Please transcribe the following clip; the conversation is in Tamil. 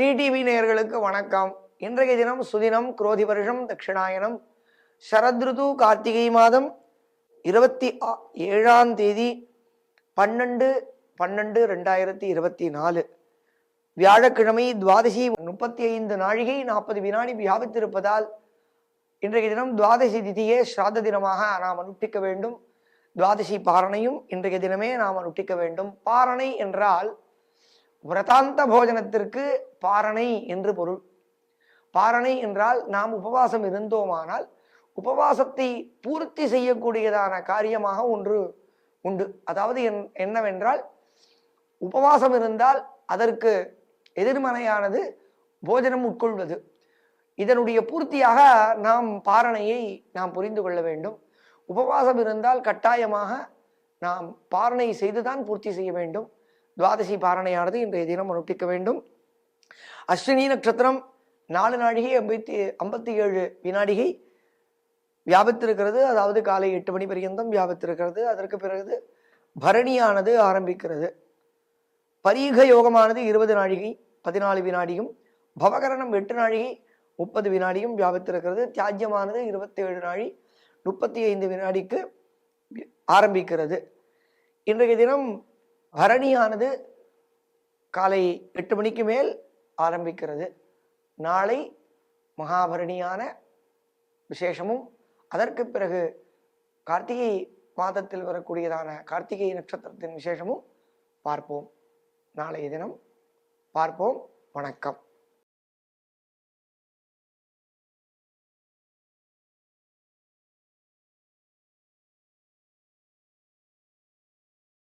ஸ்ரீடிவி நேர்களுக்கு வணக்கம். இன்றைய தினம் சுதினம் குரோதி வருஷம் தட்சிணாயனம் சரத்ருது கார்த்திகை மாதம் இருபத்தி ஆ- ஏழாம் தேதி பன்னெண்டு பன்னெண்டு ரெண்டாயிரத்தி இருபத்தி நாலு. வியாழக்கிழமை துவாதசி முப்பத்தி ஐந்து நாழிகை நாற்பது வினாடி வியாபித்திருப்பதால் இன்றைய தினம் துவாதசி திதியே ஸ்ராத்த தினமாக நாம் அனுஷ்டிக்க வேண்டும். துவாதசி பாரணையும் இன்றைய தினமே நாம் அனுஷ்டிக்க வேண்டும். பாரணை என்றால் விரதாந்த போஜனத்திற்கு பாரணை என்று பொருள். பாரணை என்றால் நாம் உபவாசம் இருந்தோமானால் உபவாசத்தை பூர்த்தி செய்யக்கூடியதான காரியமாக ஒன்று உண்டு. அதாவது என் என்னவென்றால் உபவாசம் இருந்தால் அதற்கு எதிர்மனையானது போஜனம் உட்கொள்வது. இதனுடைய பூர்த்தியாக நாம் பாரணையை நாம் புரிந்து கொள்ள வேண்டும். உபவாசம் இருந்தால் கட்டாயமாக நாம் பாரணை செய்துதான் பூர்த்தி செய்ய வேண்டும். துவாதசி பாரணையானது இன்றைய தினம் அனுஷ்டிக்க வேண்டும். அஸ்வினி நட்சத்திரம் நாலு நாழிகை ஐம்பத்தி ஐம்பத்தி ஏழு வினாடிகை வியாபித்திருக்கிறது. அதாவது காலை எட்டு மணி பர்யந்தம் வியாபித்திருக்கிறது. அதற்கு பிறகு பரணியானது ஆரம்பிக்கிறது. பரீக யோகமானது இருபது நாழிகை பதினாலு வினாடியும் பவகரணம் எட்டு நாழிகை முப்பது வினாடியும் வியாபித்திருக்கிறது. தியாஜ்யமானது இருபத்தேழு நாழி முப்பத்தி ஐந்து வினாடிக்கு ஆரம்பிக்கிறது. இன்றைய தினம் பரணியானது காலை எட்டு மணிக்கு மேல் ஆரம்பிக்கிறது. நாளை மகாபரணியான விசேஷமும் அதற்கு பிறகு கார்த்திகை மாதத்தில் வரக்கூடியதான கார்த்திகை நட்சத்திரத்தின் விசேஷமும் பார்ப்போம். நாளைய தினம் பார்ப்போம். வணக்கம்.